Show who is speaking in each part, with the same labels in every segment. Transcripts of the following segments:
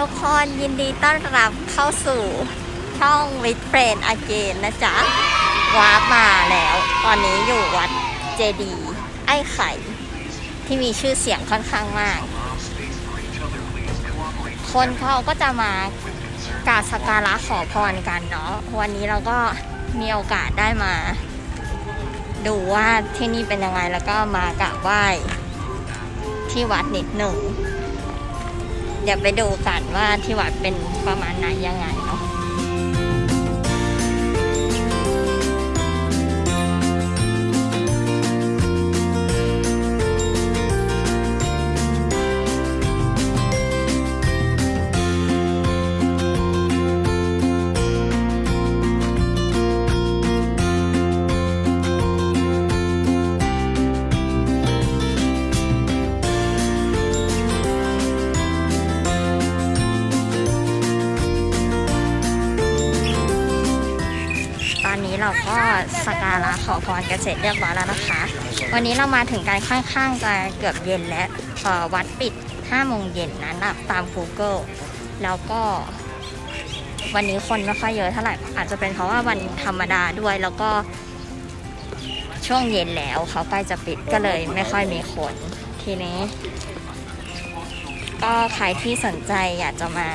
Speaker 1: ทุกคนยินดีต้อนรับเข้าสู่ช่องวิดเฟรนอเกนนะจ๊ะวาร์มาแล้ว ตอนนี้อยู่วัดเจดี ไอ้ไข่ ที่มีชื่อเสียงค่อนข้างมาก คนเขาก็จะมากราบสักการะขอพรกันเนาะวันนี้เราก็มีโอกาสได้มา ดูว่าที่นี่เป็นยังไงแล้วก็มากราบไหว้ที่วัดนิดหนึ่ง เดี๋ยวไปดูกันว่าที่วัดเป็นประมาณไหนยังไงเนาะ การะขอพรกันเสร็จเรียบร้อยแล้วนะคะ วันนี้เรามาถึงกันค่อนข้างจะเกือบเย็นแล้ววัดปิด5โมงเย็นนะนับตาม Google แล้วก็วันนี้คนไม่ค่อยเยอะเท่าไหร่อาจจะเป็นเพราะว่าวันธรรมดาด้วยแล้วก็ช่วงเย็นแล้วเขาใกล้จะปิดก็เลยไม่ค่อยมีคนทีนี้ ก็ใครที่สนใจอยากจะมา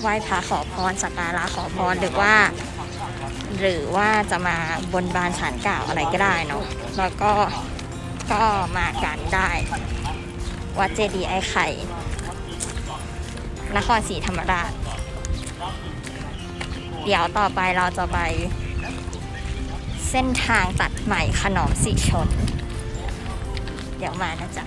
Speaker 1: ไหว้พระขอพรสักการะขอพรหรือว่า หรือว่าจะมาบนบานสารกล่าวอะไรก็ได้เนาะแล้วก็ก็มากันได้ วัดเจดีย์ไอ้ไข่ นครศรีธรรมราช เดี๋ยวต่อไปเราจะไป เส้นทางตัดใหม่ขนอมสีชน เดี๋ยวมานะจ๊ะ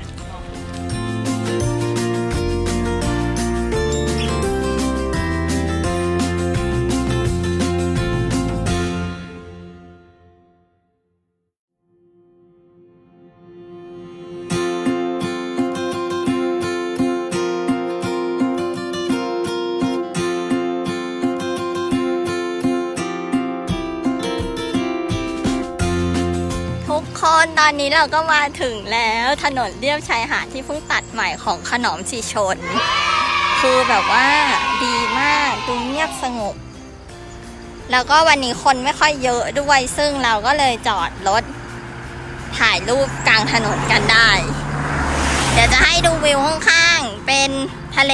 Speaker 1: กคนตอนนี้เราก็มาถึงแล้วถนนเลียบชายหาดที่เพิ่งตัดใหม่ของขนอมสีชน คือแบบว่าดีมากดูเงียบสงบ แล้วก็วันนี้คนไม่ค่อยเยอะด้วยซึ่งเราก็เลยจอดรถ ถ่ายรูปกลางถนนกันได้ เดี๋ยวจะให้ดูวิวข้างๆ เป็นทะเล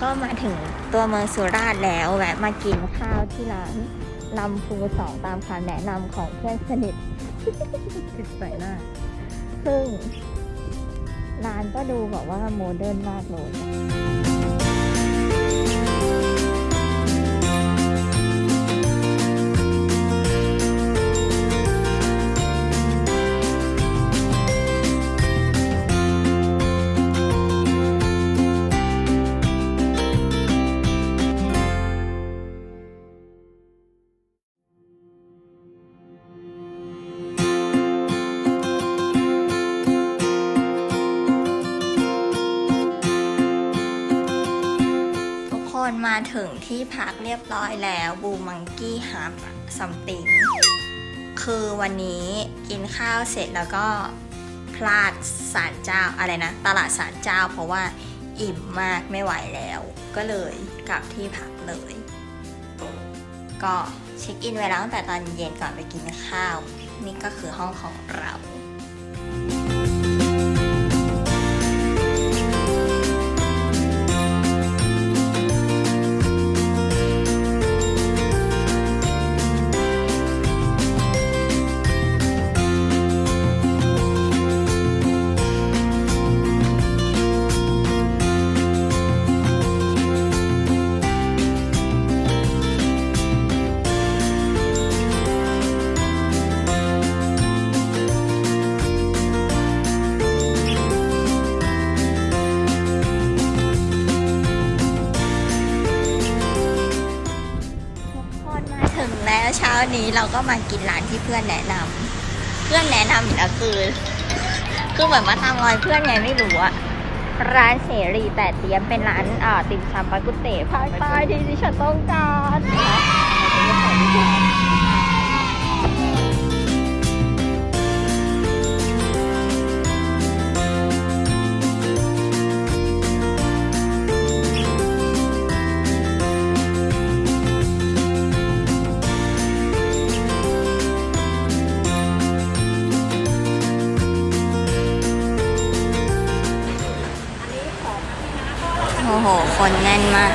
Speaker 1: ก็มาถึงตัวเมืองสุราษฎร์แล้วแวะมากินข้าวที่ร้านลำพูสองตามคำแนะนำของเพื่อนสนิทติดใส่หน้า ซึ่งร้านก็ดูแบบว่าโมเดิร์นมากเลย มาถึงที่พักเรียบร้อยแล้วบูมังกี้ฮับซัมติงคือวันนี้กินข้าวเสร็จแล้วก็พลาดสารเจ้าอะไรนะ ตลาดสารเจ้า เพราะว่าอิ่มมากไม่ไหวแล้ว ก็เลยกลับที่พักเลย ก็เช็คอินไว้แล้วตั้งแต่ตอนเย็นก่อนไปกินข้าว นี่ก็คือห้องของเรา เราก็มากินร้านที่เพื่อนแนะนำเพื่อนแนะนำอีกแล้วคือคือเหมือนมาตามรอยเพื่อนไงไม่รู้อะร้านเสรีแต่เตรียมเป็นร้านอ่าติ่มซำปากุเตะภาคใต้ที่ดิฉันต้องการนะคะ คนแน่นมาก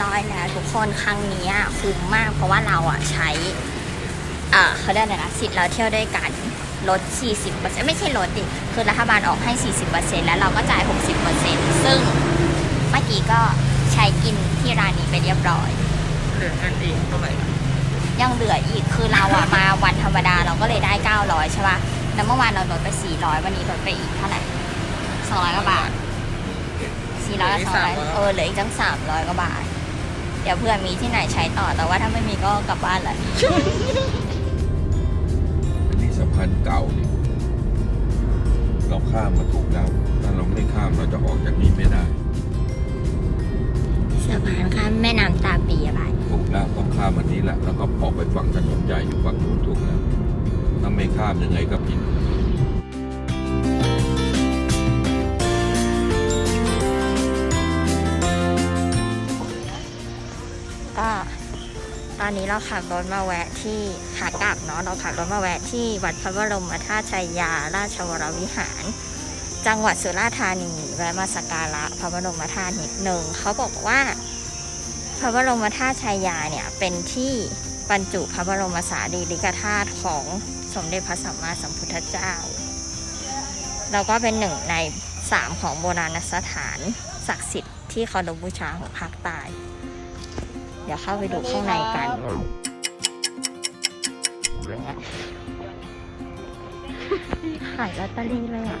Speaker 1: ร็จเรียบร้อยแล้วทุกคนครั้งนี้อะคุ้มมาก เพราะว่าเราอะใช้อ่าเขาเรียกอะไรนะสิทธิ์เราเที่ยวด้วยกันลด 40%ไม่ใช่ลดดิคือรัฐบาลออกให้ 40%แล้วเราก็จ่าย 60%ซึ่งเมื่อกี้ก็ใช้กินที่ร้านนี้ไปเรียบร้อย
Speaker 2: เหลือเงินอีกเท่าไหร่
Speaker 1: ยังเหลืออีกคือเราอะมาวันธรรมดาเราก็เลยได้ 900 ใช่ป่ะแล้วเมื่อวานเราลดไป 400 วันนี้ลดไปอีกเท่าไหร่ 200 กว่าบาท 400กับ200เออเหลืออีกตั้ง 300 กว่าบาท เดี๋ยวเพื่อมีที่ไหนใช้ต่อแต่ว่าถ้าไม่มีก็กลับบ้านแหละ
Speaker 3: อันนี้สะพานเก่านี่เราข้ามมาถูกแล้ว ถ้าเราไม่ข้ามเราจะออกจากนี้ไม่ได้
Speaker 1: สะพานข้ามแม่น้ำตาปีอะไร
Speaker 3: ถูกแล้วต้องข้ามอันนี้แหละ แล้วก็ออกไปฝั่งถนนใหญ่อยู่ฝั่งนู้นถูกแล้วถ้าไม่ข้ามยังไงก็ผิด
Speaker 1: อนนี้เราขับรถมาแวะที่ขากลับเนาะเราขับรถมาแวะที่วัดพระบรมธาตุชัยยาราชวรวิหาร จังหวัดสุราษฎร์ธานีแวะมาสักการะพระบรมธาตุนิดหนึ่งเขาบอกว่า พระบรมธาตุชัยยาเนี่ยเป็นที่บรรจุพระบรมสารีริกธาตุของสมเด็จพระสัมมาสัมพุทธเจ้า แล้วก็เป็นหนึ่งในสามของโบราณสถานศักดิ์สิทธิ์ที่เคารพบูชาของภาคใต้ เดี๋ยวเข้าไปดูข้างในกันขายลอตเตอรี่เลยอะ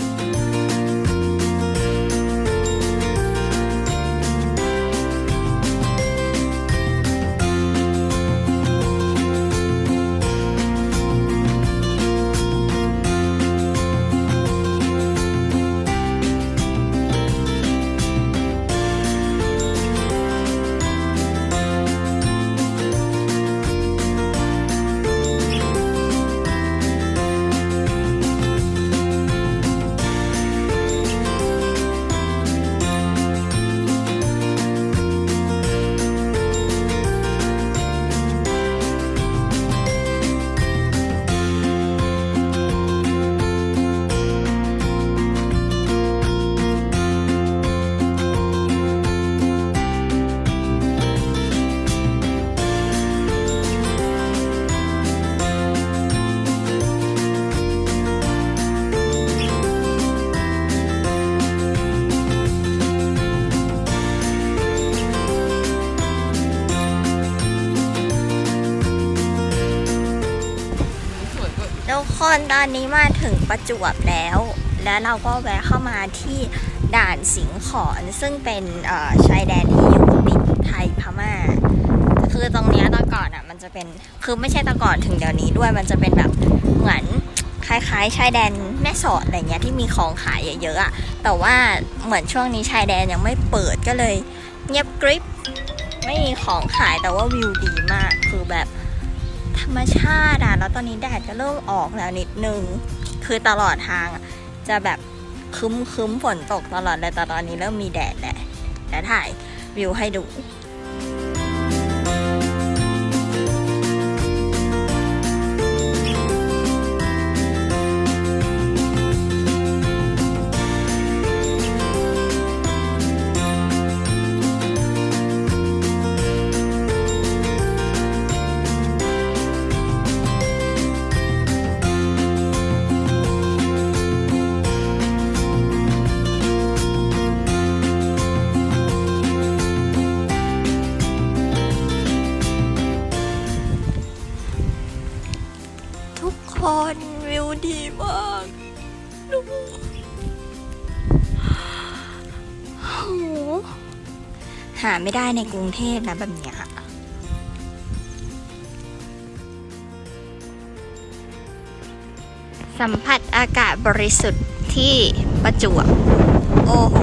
Speaker 2: ทุ
Speaker 1: กคนตอนนี้มาถึงประจวบแล้ว แล้วเราก็แวะเข้ามาที่ด่านสิงขอนซึ่งเป็นชายแดนที่อยู่ติดไทยพม่า คือตรงนี้ตะก่อนอะมันจะเป็นคือไม่ใช่ตะก่อนถึงเดี๋ยวนี้ด้วยมันจะเป็นแบบเหมือนคล้ายๆชายแดนแม่สอดอะไรเงี้ยที่มีของขายเยอะๆอะแต่ว่าเหมือนช่วงนี้ชายแดนยังไม่เปิดก็เลย เงียบกริบไม่มีของขายแต่ว่าวิวดีมากคือแบบ ธรรมชาติอะ แล้วตอนนี้แดดก็เริ่มออกแล้วนิดนึง คือตลอดทางจะแบบคึ้มคึ้มฝนตกตลอดเลยแต่ตอนนี้เริ่มมีแดดแหละแต่ถ่ายวิวให้ดู ไม่ได้ในกรุงเทพนะแบบเนี้ยสัมผัสอากาศบริสุทธิ์ที่ประจวบโอ้โห